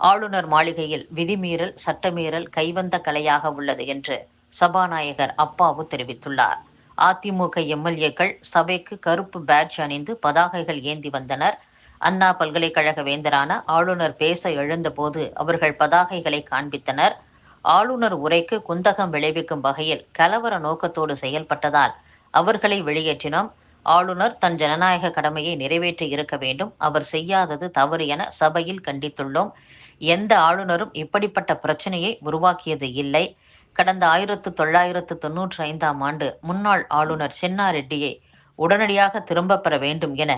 ஆளுநர் மாளிகையில் விதிமீறல் சட்டமீறல் கைவந்த கலையாக உள்ளது என்று சபாநாயகர் அப்பாவு தெரிவித்துள்ளார். அதிமுக எம்எல்ஏக்கள் சபைக்கு கருப்பு பேட்ஜ் அணிந்து பதாகைகள் ஏந்தி வந்தனர். அண்ணா பல்கலைக்கழக வேந்தரான ஆளுநர் பேச எழுந்தபோது அவர்கள் பதாகைகளை காண்பித்தனர். ஆளுநர் உரைக்கு குந்தகம் விளைவிக்கும் வகையில் கலவர நோக்கத்தோடு செயல்பட்டதால் அவர்களை வெளியேற்றினோம். ஆளுநர் தன் ஜனநாயக கடமையை நிறைவேற்றி இருக்க வேண்டும். அவர் செய்யாதது தவறு என சபையில் கண்டித்துள்ளோம். எந்த ஆளுநரும் இப்படிப்பட்ட பிரச்சனையை உருவாக்கியது இல்லை. கடந்த ஆயிரத்து தொள்ளாயிரத்து தொன்னூற்றி ஐந்தாம் ஆண்டு முன்னாள் ஆளுநர் சென்னா ரெட்டியை உடனடியாக திரும்ப பெற வேண்டும் என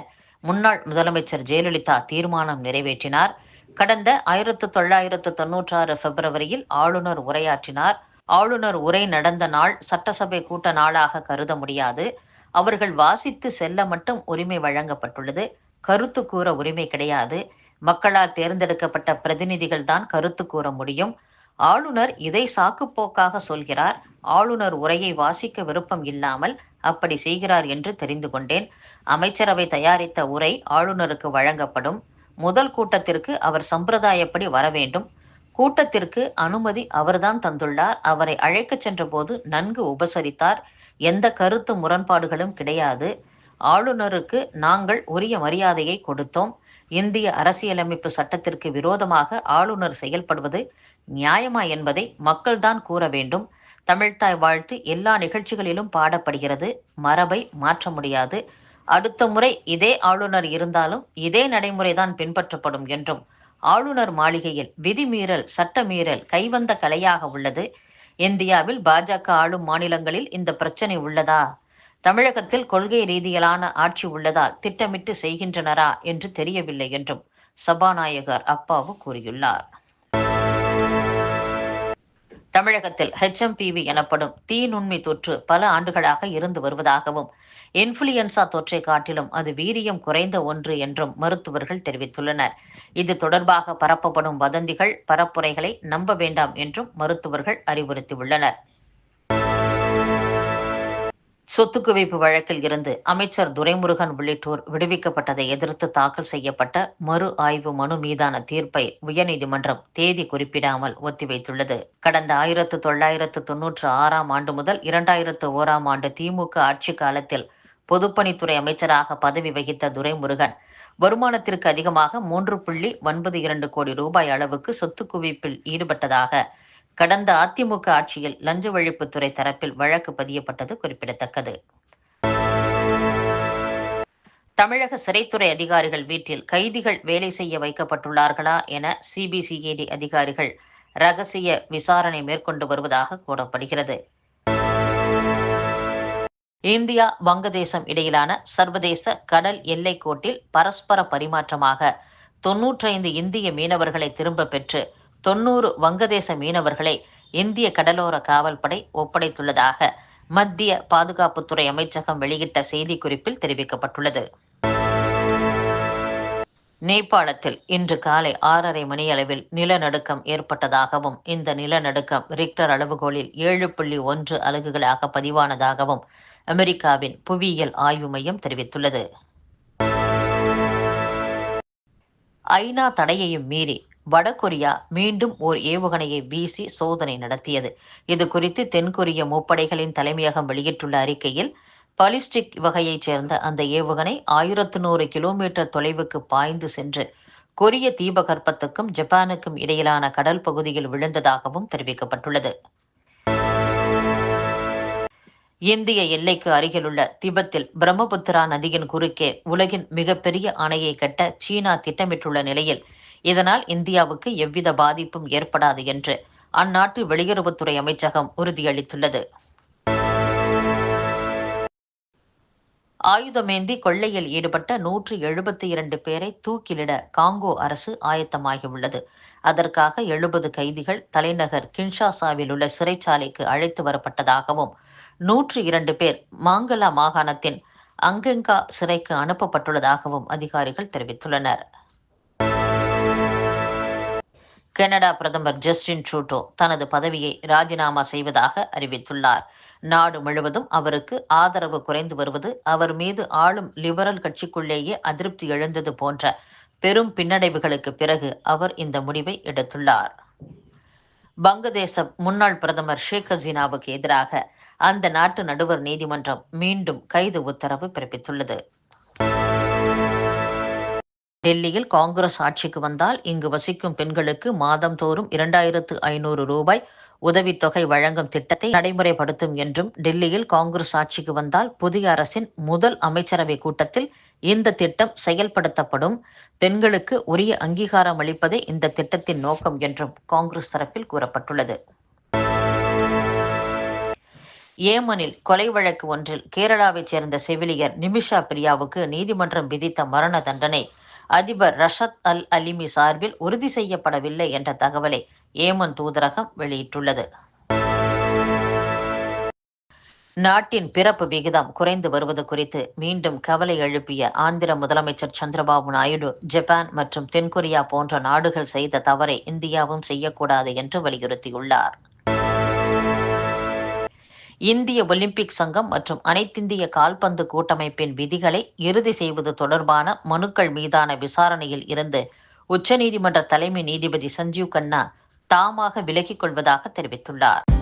முன்னாள் முதலமைச்சர் ஜெயலலிதா தீர்மானம் நிறைவேற்றினார். கடந்த ஆயிரத்து தொள்ளாயிரத்து தொன்னூற்றாறு பிப்ரவரியில் ஆளுநர் உரையாற்றினார். ஆளுநர் உரை நடந்த நாள் சட்டசபை கூட்ட நாளாக கருத முடியாது. அவர்கள் வாசித்து செல்ல மட்டும் உரிமை வழங்கப்பட்டுள்ளது. கருத்து கூற உரிமை கிடையாது. மக்களால் தேர்ந்தெடுக்கப்பட்ட பிரதிநிதிகள் தான் கருத்து கூற முடியும். ஆளுநர் இதை சாக்குப்போக்காக சொல்கிறார். ஆளுநர் உரையை வாசிக்க விருப்பம் இல்லாமல் அப்படி செய்கிறார் என்று தெரிந்து கொண்டேன். அமைச்சரவை தயாரித்த உரை ஆளுநருக்கு வழங்கப்படும். முதல் கூட்டத்திற்கு அவர் சம்பிரதாயப்படி வர வேண்டும். கூட்டத்திற்கு அனுமதி அவர்தான் தந்துள்ளார். அவரை அழைக்கச் சென்றபோது நன்கு உபசரித்தார். எந்த கருத்து முரண்பாடுகளும் கிடையாது. ஆளுநருக்கு நாங்கள் உரிய மரியாதையை கொடுத்தோம். இந்திய அரசியலமைப்பு சட்டத்திற்கு விரோதமாக ஆளுநர் செயல்படுவது நியாயமா என்பதை மக்கள்தான் கூற வேண்டும். தமிழ்தாய் வாழ்த்து எல்லா நிகழ்ச்சிகளிலும் பாடப்படுகிறது. மரபை மாற்ற முடியாது. அடுத்த முறை இதே ஆளுநர் இருந்தாலும் இதே நடைமுறைதான் பின்பற்றப்படும் என்றும் ஆளுநர் மாளிகையில் விதிமீறல் சட்டமீறல் கைவந்த கலையாக உள்ளது. இந்தியாவில் பாஜக ஆளும் மாநிலங்களில் இந்த பிரச்சனை உள்ளதா? தமிழகத்தில் கொள்கை ரீதியிலான ஆட்சி உள்ளதால் திட்டமிட்டு செய்கின்றனரா? என்று தெரியவில்லை என்றும் சபாநாயகர் அப்பாவு கூறியுள்ளார். தமிழகத்தில் ஹெச்எம்பிவி எனப்படும் தீநுண்மி தொற்று பல ஆண்டுகளாக இருந்து வருவதாகவும் இன்ஃபுளுயன்சா தொற்றை காட்டிலும் அது வீரியம் குறைந்த ஒன்று என்றும் மருத்துவர்கள் தெரிவித்துள்ளனர். இது தொடர்பாக பரப்பப்படும் வதந்திகள் பரப்புரைகளை நம்ப வேண்டாம் என்றும் மருத்துவர்கள் அறிவுறுத்தியுள்ளனர். சொத்து குவிப்பு வழக்கில் இருந்து அமைச்சர் துரைமுருகன் உள்ளிட்டோர் விடுவிக்கப்பட்டதை எதிர்த்து தாக்கல் செய்யப்பட்ட மறு ஆய்வு மனு மீதான தீர்ப்பை உயர்நீதிமன்றம் தேதி குறிப்பிடாமல் ஒத்திவைத்துள்ளது. கடந்த ஆயிரத்து தொள்ளாயிரத்து தொன்னூற்று ஆறாம் ஆண்டு முதல் இரண்டாயிரத்து ஓராம் ஆண்டு திமுக ஆட்சி காலத்தில் பொதுப்பணித்துறை அமைச்சராக பதவி வகித்த துரைமுருகன் வருமானத்திற்கு அதிகமாக மூன்று புள்ளி ஒன்பது இரண்டு கோடி ரூபாய் அளவுக்கு சொத்து குவிப்பில் ஈடுபட்டதாக கடந்த அதிமுக ஆட்சியில் லஞ்ச ஒழிப்புத்துறை தரப்பில் வழக்கு பதியப்பட்டது குறிப்பிடத்தக்கது. தமிழக சிறைத்துறை அதிகாரிகள் வீட்டில் கைதிகள் வேலை செய்ய வைக்கப்பட்டுள்ளார்களா என சிபிசிஐடி அதிகாரிகள் ரகசிய விசாரணை மேற்கொண்டு வருவதாக கூறப்படுகிறது. இந்தியா வங்கதேசம் இடையிலான சர்வதேச கடல் எல்லை கோட்டில் பரஸ்பர பரிமாற்றமாக தொன்னூற்றைந்து இந்திய மீனவர்களை திரும்ப பெற்று தொன்னூறு வங்கதேச மீனவர்களை இந்திய கடலோர காவல்படை ஒப்படைத்துள்ளதாக மத்திய பாதுகாப்புத்துறை அமைச்சகம் வெளியிட்ட செய்திக்குறிப்பில் தெரிவிக்கப்பட்டுள்ளது. நேபாளத்தில் இன்று காலை ஆறரை மணியளவில் நிலநடுக்கம் ஏற்பட்டதாகவும் இந்த நிலநடுக்கம் ரிக்டர் அளவுகோலில் ஏழு புள்ளி ஒன்று அலகுகளாக பதிவானதாகவும் அமெரிக்காவின் புவியியல் ஆய்வு மையம் தெரிவித்துள்ளது. ஐநா தடையையும் மீறி வடகொரியா மீண்டும் ஓர் ஏவுகணையை வீசி சோதனை நடத்தியது. இது குறித்து தென்கொரிய முப்படைகளின் தலைமையகம் வெளியிட்டுள்ள அறிக்கையில் பாலிஸ்டிக் வகையைச் சேர்ந்த அந்த ஏவுகணை ஆயிரத்து நூறு கிலோமீட்டர் தொலைவுக்கு பாய்ந்து சென்று கொரிய தீபகற்பத்துக்கும் ஜப்பானுக்கும் இடையிலான கடல் பகுதியில் விழுந்ததாகவும் தெரிவிக்கப்பட்டுள்ளது. இந்திய எல்லைக்கு அருகிலுள்ள திபெத்தில் பிரம்மபுத்திரா நதியின் குறுக்கே உலகின் மிகப்பெரிய அணையை கட்ட சீனா திட்டமிட்டுள்ள நிலையில் இதனால் இந்தியாவுக்கு எவ்வித பாதிப்பும் ஏற்படாது என்று அந்நாட்டு வெளியுறவுத்துறை அமைச்சகம் உறுதியளித்துள்ளது. ஆயுதமேந்தி கொள்ளையில் ஈடுபட்ட நூற்று எழுபத்தி இரண்டு பேரை தூக்கிலிட காங்கோ அரசு ஆயத்தமாகியுள்ளது. அதற்காக எழுபது கைதிகள் தலைநகர் கின்ஷாசாவில் உள்ள சிறைச்சாலைக்கு அழைத்து வரப்பட்டதாகவும் நூற்று இரண்டு பேர் மாங்கலா மாகாணத்தின் அங்கெங்கா சிறைக்கு அனுப்பப்பட்டுள்ளதாகவும் அதிகாரிகள் தெரிவித்துள்ளனர். கனடா பிரதமர் ஜஸ்டின் ட்ரூட்டோ தனது பதவியை ராஜினாமா செய்வதாக அறிவித்துள்ளார். நாடு முழுவதும் அவருக்கு ஆதரவு குறைந்து வருவது அவர் மீது ஆளும் லிபரல் கட்சிக்குள்ளேயே அதிருப்தி எழுந்தது போன்ற பெரும் பின்னடைவுகளுக்கு பிறகு அவர் இந்த முடிவை எடுத்துள்ளார். வங்கதேச முன்னாள் பிரதமர் ஷேக் ஹசீனாவுக்கு எதிராக அந்த நாட்டு நடுவர் நீதிமன்றம் மீண்டும் கைது உத்தரவு பிறப்பித்துள்ளது. டெல்லியில் காங்கிரஸ் ஆட்சிக்கு வந்தால் இங்கு வசிக்கும் பெண்களுக்கு மாதந்தோறும் இரண்டாயிரத்து ஐநூறு ரூபாய் உதவித்தொகை வழங்கும் திட்டத்தை நடைமுறைப்படுத்தும் என்றும் டெல்லியில் காங்கிரஸ் ஆட்சிக்கு வந்தால் புதிய அரசின் முதல் அமைச்சரவை கூட்டத்தில் இந்த திட்டம் செயல்படுத்தப்படும். பெண்களுக்கு உரிய அங்கீகாரம் அளிப்பதே இந்த திட்டத்தின் நோக்கம் என்றும் காங்கிரஸ் தரப்பில் கூறப்பட்டுள்ளது. ஏமனில் கொலை வழக்கு ஒன்றில் கேரளாவைச் சேர்ந்த செவிலியர் நிமிஷா பிரியாவுக்கு நீதிமன்றம் விதித்த மரண தண்டனை. அதிபர் ரஷத் அல் அலிமி சார்பில் உறுதி செய்யப்படவில்லை என்ற தகவலை ஏமன் தூதரகம் வெளியிட்டுள்ளது. நாட்டின் பிறப்பு விகிதம் குறைந்து வருவது குறித்து மீண்டும் கவலை எழுப்பிய ஆந்திர முதலமைச்சர் சந்திரபாபு நாயுடு ஜப்பான் மற்றும் தென்கொரியா போன்ற நாடுகள் செய்த தவறை இந்தியாவும் செய்யக்கூடாது என்று வலியுறுத்தியுள்ளார். இந்திய ஒலிம்பிக் சங்கம் மற்றும் அனைத்திந்திய கால்பந்து கூட்டமைப்பின் விதிகளை இறுதி செய்வது தொடர்பான மனுக்கள் மீதான விசாரணையில் இருந்து உச்சநீதிமன்ற தலைமை நீதிபதி சஞ்சீவ் கண்ணா தாமாக விலகிக் கொள்வதாக தெரிவித்துள்ளார்.